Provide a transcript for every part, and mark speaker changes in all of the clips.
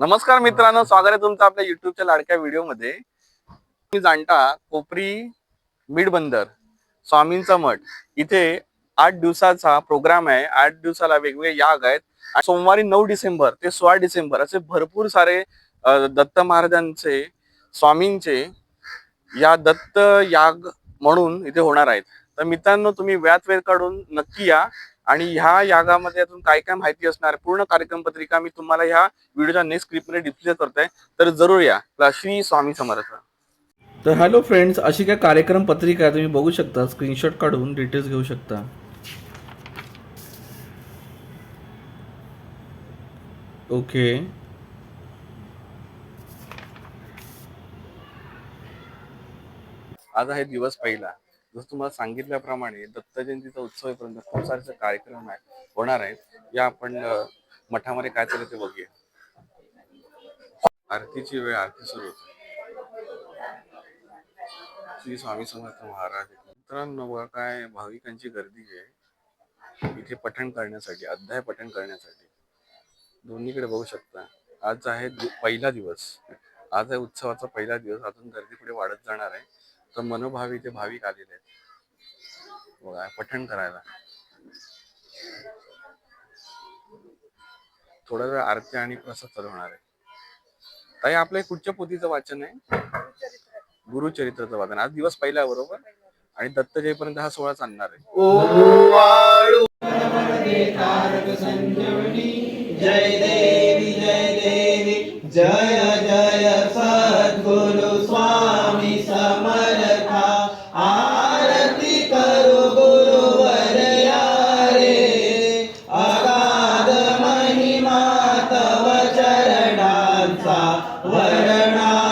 Speaker 1: नमस्कार मित्रांनो स्वागत आहे तुमचं आपल्या युट्यूबच्या लाडक्या व्हिडिओमध्ये तुम्ही जाणता कोपरी मिड बंदर स्वामींचा मठ. इथे आठ दिवसाचा प्रोग्राम आहे. आठ दिवसाला वेगवेगळे याग आहेत. आणि सोमवारी नऊ डिसेंबर ते सोळा डिसेंबर असे भरपूर सारे दत्त महाराजांचे स्वामींचे या दत्त याग म्हणून इथे होणार आहेत. तर मित्रांनो तुम्ही व्यात वेळ काढून नक्की या. आणि ह्या यागामध्ये अजून काय काय माहिती असणार? पूर्ण कार्यक्रम पत्रिका मी तुम्हाला ह्या व्हिडिओच्या नेक्स्ट क्लिपमध्ये डिस्प्ले करतोय. तर जरूर या. श्री स्वामी समर्थ. तर हॅलो फ्रेंड्स अशी काय कार्यक्रम पत्रिका आहे तुम्ही बघू शकता. स्क्रीनशॉट काढून डिटेल्स घेऊ शकता. ओके आज आहे दिवस पहिला. जसं तुम्हाला सांगितल्याप्रमाणे दत्त जयंतीचा उत्सव येईपर्यंत खूप सारे कार्यक्रम आहे होणार आहेत. या आपण मठामध्ये काय चालू ते बघूया. आरतीची वेळ आरती सुरू होते. श्री स्वामी समर्थ महाराज. मित्रांनो बघा काय भाविकांची गर्दी आहे. इथे पठण करण्यासाठी अध्याय पठण करण्यासाठी. दोन्हीकडे बघू शकता. आज आहे पहिला दिवस. आज आहे उत्सवाचा पहिला दिवस. अजून गर्दी पुढे वाढत जाणार आहे. तर मनोभावी ते भाविक आलेले आहेत. बघा पठण करायला. थोडा वेळ आरती आणि प्रसाद चालू होणार आहे. ताई आपल्या कुठच्या पोथीचं वाचन आहे? गुरुचरित्राचं वाचन. आज दिवस पहिला बरोबर? आणि दत्त जयपर्यंत हा सोहळा चालणार आहे.
Speaker 2: जय देवी जय देवी. जय तव चरणांचा वरणा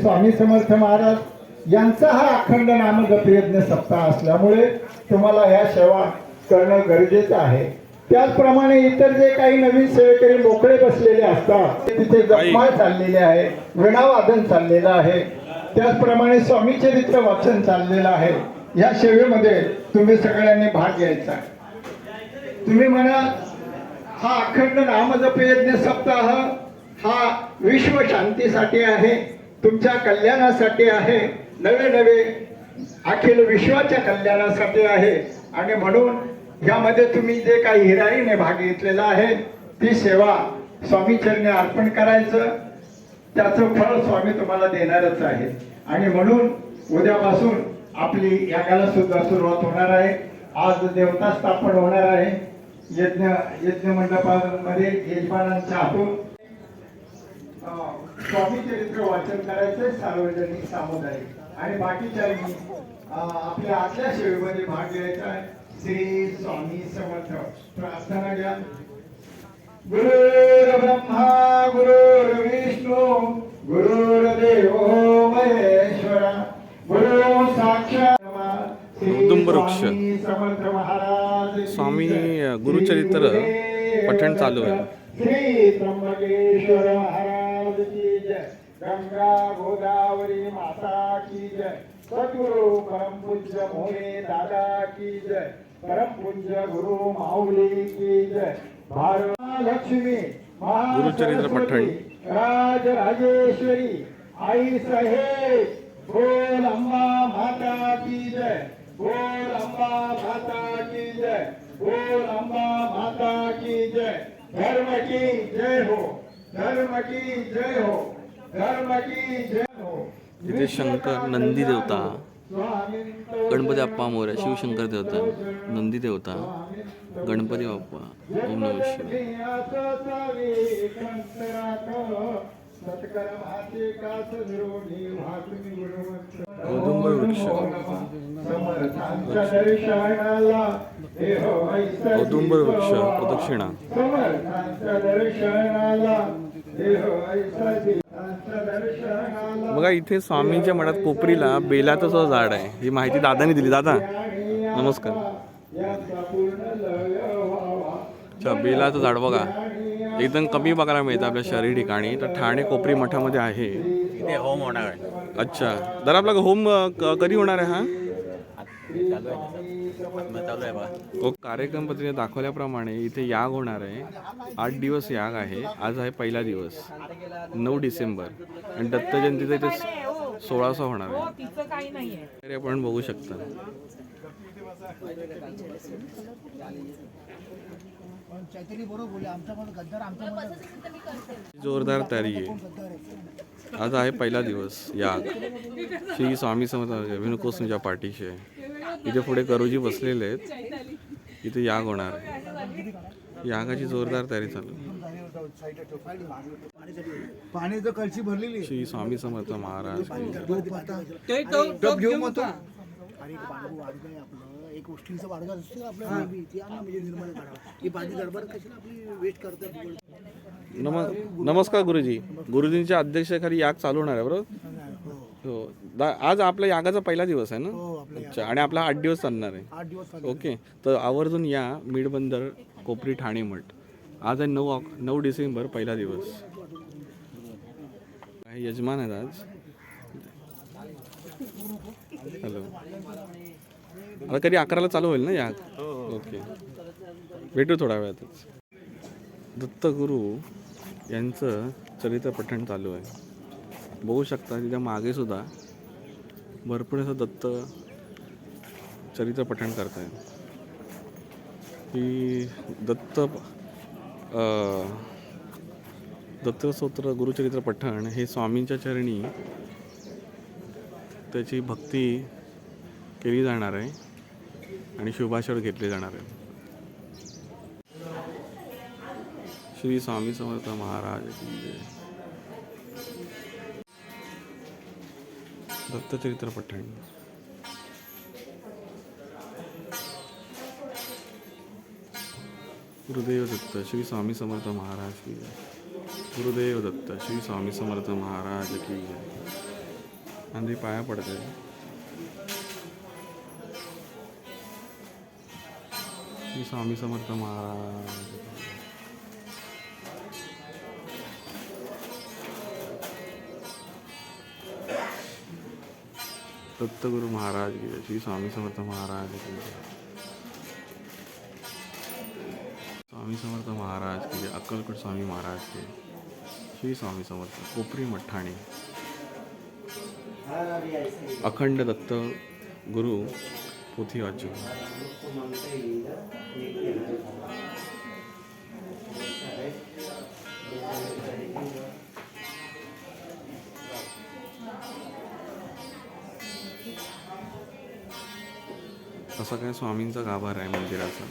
Speaker 3: श्री स्वामी समर्थ महाराज यांचा हा अखंड नामजप यज्ञ सप्ताह असल्यामुळे तुम्हाला ह्या सेवा करणं गरजेचं आहे. त्याचप्रमाणे इतर जे काही नवीन सेवेकरी मोकळे बसलेले असतात तिथे जपमाळ चाललेले आहे विणावादन चाललेलं आहे. त्याचप्रमाणे स्वामी चरित्र वाचन चाललेलं आहे. या सेवेमध्ये तुम्ही सगळ्यांनी भाग घ्यायचा तुम्ही म्हणा हा अखंड नामजप यज्ञ सप्ताह हा विश्व शांतीसाठी आहे. तुमच्या कल्याणासाठी आहे. नवे नवे अखिल विश्वाच्या कल्याणासाठी आहे. आणि म्हणून यामध्ये तुम्ही जे काही हिराईने भाग घेतलेला आहे ती सेवा स्वामीचरणी अर्पण करायचं. त्याचं फळ स्वामी तुम्हाला देणारच आहे. आणि म्हणून उद्यापासून आपली यागाला सुद्धा सुरुवात होणार आहे. आज देवता स्थापन होणार आहे. यज्ञ यज्ञ मंडपामध्ये यजमानांच्या हातून स्वामी चरित्र वाचन करायचं सार्वजनिक सामुदायिक. आणि बाकीच्यांनी आपल्या आतल्या सेवेमध्ये भाग घ्यायचा आहे. श्री स्वामी समर्थ. प्रार्थना घ्या. गुरुर् ब्रह्मा गुरुर्विष्णू गुरुर्देव महेश्वर गुरु साक्षात समर्थ महाराज
Speaker 1: स्वामी, गुरुचरित्र पठण चालू आहे.
Speaker 3: श्री त्र्यंबकेश्वर महाराज गंगा गोदावरी माता की जय। सद्गुरु परम पूज्य मोरे दादा की जय। परम पूज्य गुरु माऊली की जय। भारत लक्ष्मी
Speaker 1: गुरुचरित्र पठण.
Speaker 3: राज राजेश्वरी आई साहेब बोल अम्बा माता की जय। बोल अम्बा माता की जय। बोल अम्बा माता की जय। धर्म की जय हो। धर्म की जय हो। तिथे
Speaker 1: इथे शंकर नंदी देवता गणपती बाप्पा मोर्या शिवशंकर देवता नंदी देवता गणपती बाप्पा ओम नम शिव औदुंबर वृक्ष
Speaker 3: समर्थांच्या दर्शनाला
Speaker 1: वृक्ष प्रदक्षिणा. बघा इथे स्वामींच्या मठात कोपरीला बेलाचं सुद्धा झाड आहे. ही माहिती दादानी दिली. दादा नमस्कार. अच्छा बेलाचं झाड बघा. एकदम कमी बघायला मिळतं आपल्या शहरी ठिकाणी. तर ठाणे कोपरी मठामध्ये आहे.
Speaker 4: इथे होम होणार आहे.
Speaker 1: अच्छा. तर आपला होम कधी होणार आहे हा?
Speaker 4: चालू आहे बघा
Speaker 1: ओ कार्यक्रम पत्रिका दाखवल्याप्रमाणे इथे याग होणार आहे. आठ दिवस याग आहे. आज आहे पहिला दिवस. नऊ डिसेंबर. आणि दत्त जयंतीचा इथे सोळासा होणार आहे. आपण बघू शकता. जोरदार तयारी आहे. आज आहे पहिला दिवस याग. श्री स्वामी समर्थ विनुकोसच्या पाठीशी आहे. इथे पुढे करोजी बसलेले आहेत. इथे याग होणार. आहे यागाची जोरदार तयारी चालू आहे.
Speaker 5: पाणी तर कळशी भरलेली आहे.
Speaker 1: श्री स्वामी समर्थ महाराज.
Speaker 5: आपलं. एक असते आणा म्हणजे निर्माण करावं ही पाणी दरबार कशाला आपली वेस्ट करतात?
Speaker 1: नम नमस्कार गुरुजी. गुरुजींच्या अध्यक्षतेखाली याग चालू होणार आहे बरोबर?
Speaker 5: हो.
Speaker 1: हो दा- आज आपल्या यागाचा पहिला दिवस आहे ना?
Speaker 5: हो आपल्या
Speaker 1: अच्छा आणि आपला आठ दिवस चालणार आहे.
Speaker 5: आठ दिवस चालू.
Speaker 1: ओके तर आवर्जून या मीडबंदर कोपरी ठाणे मठ. आज आहे नऊ ऑक- नऊ डिसेंबर पहिला दिवस. काही यजमान आहेत आज. हॅलो. आता कधी अकराला चालू होईल ना या? ओके. भेटू थोड्या वेळातच. दत्तगुरू यांचं चरित्र पठण चालू आहे. बघू शकता तिच्यामागे सुद्धा भरपूर असं दत्त चरित्र पठण करताय. ही दत्त अं, दत्तस्तोत्र गुरुचरित्र पठण हे स्वामींच्या चरणी त्याची भक्ती केली जाणार आहे आणि शुभाशर घेतले जाणार आहे. श्री स्वामी समर्थ महाराज दत्तचरित्र पठण. गुरुदेव दत्त श्री स्वामी समर्थ महाराज की जय. गुरुदेव दत्त श्री स्वामी समर्थ महाराज की जय. आणि पाया पडते श्री स्वामी समर्थ महाराज दत्तगुरु महाराज की श्री स्वामी समर्थ महाराज की स्वामी समर्थ महाराज की जय अक्कलकोट स्वामी महाराज की श्री स्वामी समर्थ कोपरी मठाणे। अखंड दत्त गुरु पोथी वाचू असा काय स्वामींचा गाभार आहे मंदिराचा.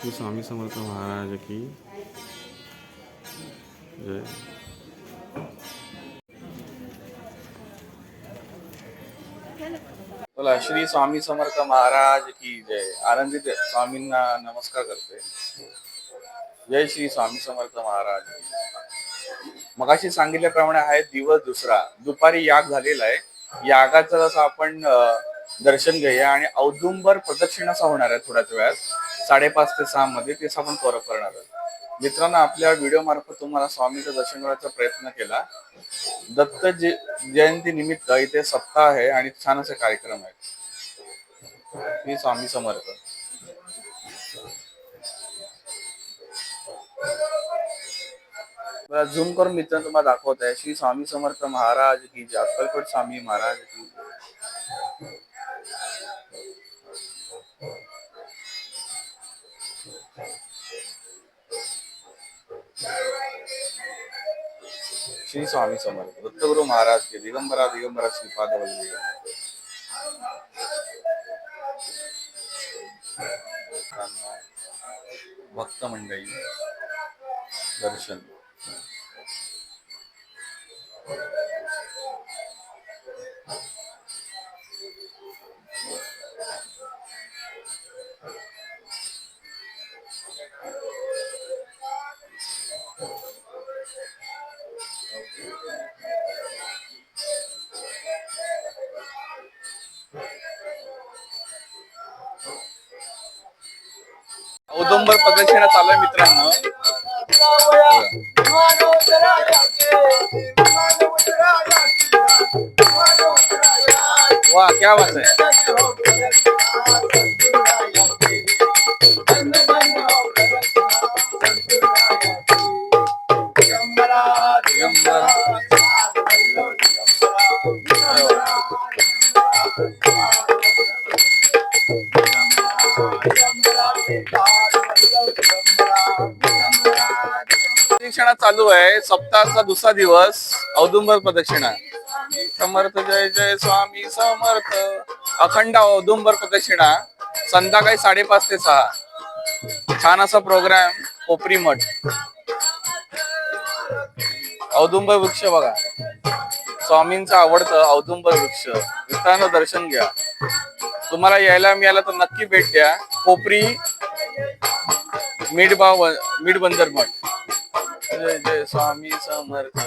Speaker 1: श्री स्वामी समर्थ महाराज की जय. बोला श्री स्वामी समर्थ महाराज की जय. आनंदित स्वामींना नमस्कार करते. जय श्री स्वामी समर्थ महाराज मगाशी सांगितल्याप्रमाणे आहे दिवस दुसरा. दुपारी याग झालेला आहे. यागाचं जसं आपण दर्शन घेऊया आणि औदुंबर प्रदक्षिणाचा होणार आहे थोड्याच वेळात. साडेपाच ते सहा मध्ये तेच आपण कव्हर करणार आहोत. मित्रांनो आपल्या व्हिडिओ मार्फत तुम्हाला स्वामीचं दर्शन करण्याचा प्रयत्न केला. दत्त जयंती निमित्त इथे सप्ताह आहे आणि छान असे कार्यक्रम आहेत. मी स्वामी समर्थ. झूम करून मित्रांनो तुम्हाला दाखवत आहे. श्री स्वामी समर्थ महाराज की जय. अक्कलकोट स्वामी महाराज की श्री स्वामी समर्थ. दत्तगुरु महाराज के दिगंबरा दिगंबरा श्रीपाद वल्ली भक्त मंडळी दर्शन. औदुंबर प्रदक्षिणा चालू आहे मित्रांनो. वा क्या बात आहे. चालू आहे. सप्ताहाचा दुसरा दिवस औदुंबर प्रदक्षिणा. समर्थ जय जय स्वामी समर्थ. अखंड औदुंबर प्रदक्षिणा. संध्याकाळी साडेपाच ते सहा. छान असा प्रोग्राम कोपरी मठ. औदुंबर वृक्ष बघा. स्वामींचं आवडतं औदुंबर वृक्ष. मित्रांनो दर्शन घ्या. तुम्हाला यायला मिळालं तर नक्की भेट द्या. कोपरी मीठबाव मीठ बंदर मठ. जय जय स्वामी समर्थ.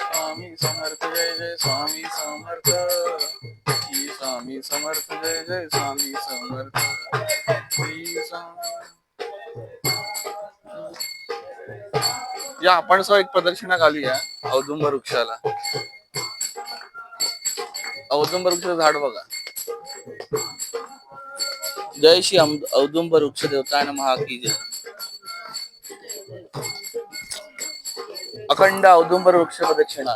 Speaker 1: स्वामी समर्थ जय जय स्वामी समर्थ. श्री स्वामी समर्थ जय जय स्वामी समर्थ. श्री स्वामी या आपण सह एक प्रदर्शना घालूया औदुंबर वृक्षाला. औदुंबर वृक्ष झाड बघा. जय श्री औदुंब औदुंबर वृक्ष देवताय नमः की जय. अखंड औदुंबर वृक्ष प्रदक्षिणा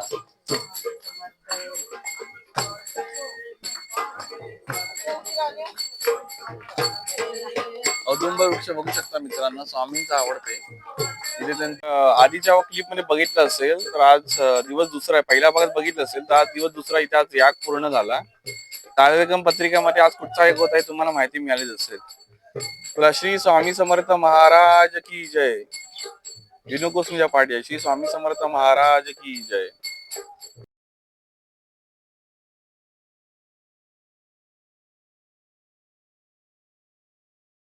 Speaker 1: औदुंबर वृक्ष बघू शकता मित्रांनो स्वामींच आवडते. तिथे त्यांच्या आधीच्या क्लिपमध्ये बघितलं असेल तर आज दिवस दुसरा आहे. पहिल्या भागात बघितलं असेल तर आज दिवस दुसरा इथे आज याग पूर्ण झाला. कार्यक्रम पत्रिकेमध्ये आज कुठचा एक होत आहे तुम्हाला माहिती मिळालीच असेल. श्री स्वामी समर्थ महाराज की जय. विनू कोसमीच्या पाठी श्री स्वामी समर्थ महाराज की जय.